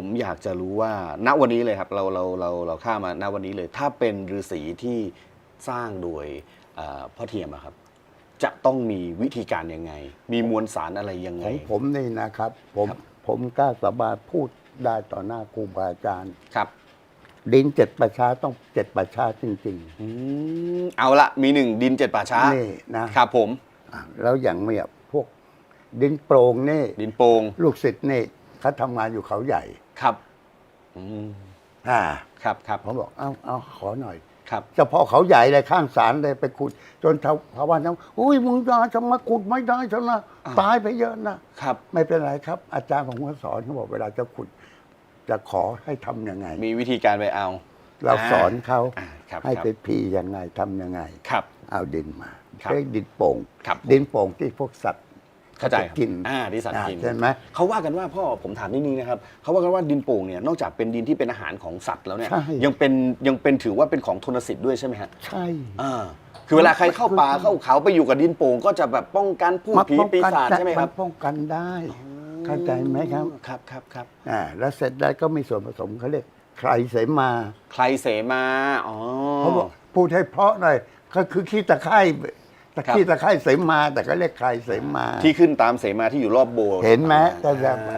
ผมอยากจะรู้ว่า ณวันนี้เลยครับ เราเราเราเราข้ามมาณวันนี้เลย ถ้าเป็นฤาษีที่สร้างโดยเอ่อพ่อเทียมอะครับ จะต้องมีวิธีการยังไง มีมวลสารอะไรยังขไง องผมนี่นะครับ ผมครับ ผมกล้าสาบานพูดได้ต่อหน้าครูบาอาจารย์ ครับ ดินเจ็ดประชาต้องเจ็ดประชาจริงอืมเอาละมีหนึ่งดินเจ็ดป่าช้าๆนี่นะครับ ผม อะแล้วอย่างเนี่ยพวกดินโปร่งนี่ดินโป่งลูกศิษย์นี่ เขาทำงานอยู่เขาใหญ่ครับอืมอ่าครับครับผมบอกเอาเอาขอหน่อย ครับ เฉพาะเขาใหญ่เลยข้างศาลเลยไปขุด จนชาวชาวบ้านทั้งอุ้ยมึงจะจะมาขุดไม่ได้ชนะอ้าวตายไปเยอะนะครับ ไม่เป็นไรครับ อาจารย์ผมก็สอนเขาบอกเวลาจะขุด จะขอให้ทำยังไง มีวิธีการไปเอาเราสอนเขาอ่าครับให้ครับไปพียังไงทำยังไง ครับ เอาดินมาครับ เรียกดินโป่ง ครับ ดินโป่งที่พวกสัตว์ เข้าใจจะครับกินอ่าที่สัตว์อ่ากินใช่ไหมเขาว่ากันว่าพ่อผมถามนิดนึงนะครับเขาว่ากันว่าดินโป่งเนี่ยนอกจากเป็นดินที่เป็นอาหารของสัตว์แล้วเนี่ย ใช่ ยังเป็นยังเป็นถือว่าเป็นของทนสิทธิ์ด้วยใช่ไหมฮะใช่ อ่าคือเวลาใครเข้าป่าเข้าเขาไปอยู่กับดินโป่งก็จะแบบป้องกันผู้ผีป้องปีกันศาจใช่ไหมครับ นป้องกันได้ เข้าใจไหมครับ ครับครับครับอ่าแล้วเสร็จแล้วก็มีส่วนผสมเขาเรียกใครเสมาใครเสมาอ๋อเขาบอกพูดให้เพราะหน่อยก็คือขี้ตะไคร่ ตะครับขี้ตะไคร่เสมา แต่ก็เรียกใครเสมา ที่ขึ้นตามเสมาที่อยู่รอบโบสถ์เห็นไหมอ่าแต่แบบอ่า